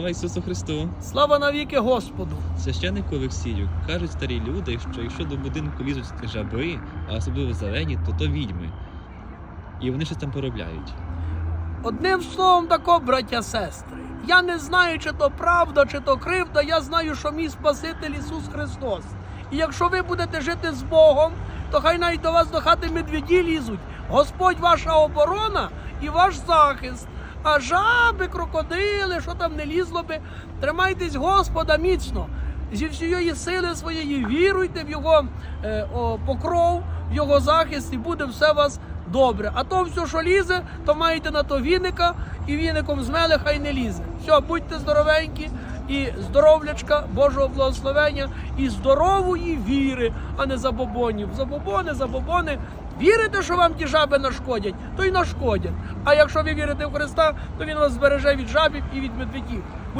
Слава Ісусу Христу! Слава навіки Господу! Священнику Олексію, кажуть старі люди, що якщо до будинку лізуть жаби, а особливо зелені, то то відьми. І вони щось там поробляють. Одним словом, тако, браття сестри. Я не знаю, чи то правда, чи то кривда. Я знаю, що мій Спаситель Ісус Христос. І якщо ви будете жити з Богом, то хай навіть до вас до хати медведі лізуть. Господь ваша оборона і ваш захист. А жаби, крокодили, що там не лізло би, тримайтесь Господа міцно. Зі всієї сили своєї віруйте в Його е, о, покров, в Його захист, і буде все у вас добре. А то все, що лізе, то маєте на то віника, і віником змели, хай не лізе. Все, будьте здоровенькі і здоровлячка, Божого благословення і здорової віри, а не забобонів. Забобони, забобони. Вірите, що вам ті жаби нашкодять, то й нашкодять. А якщо ви вірите в Христа, то Він вас збереже від жабів і від медведів.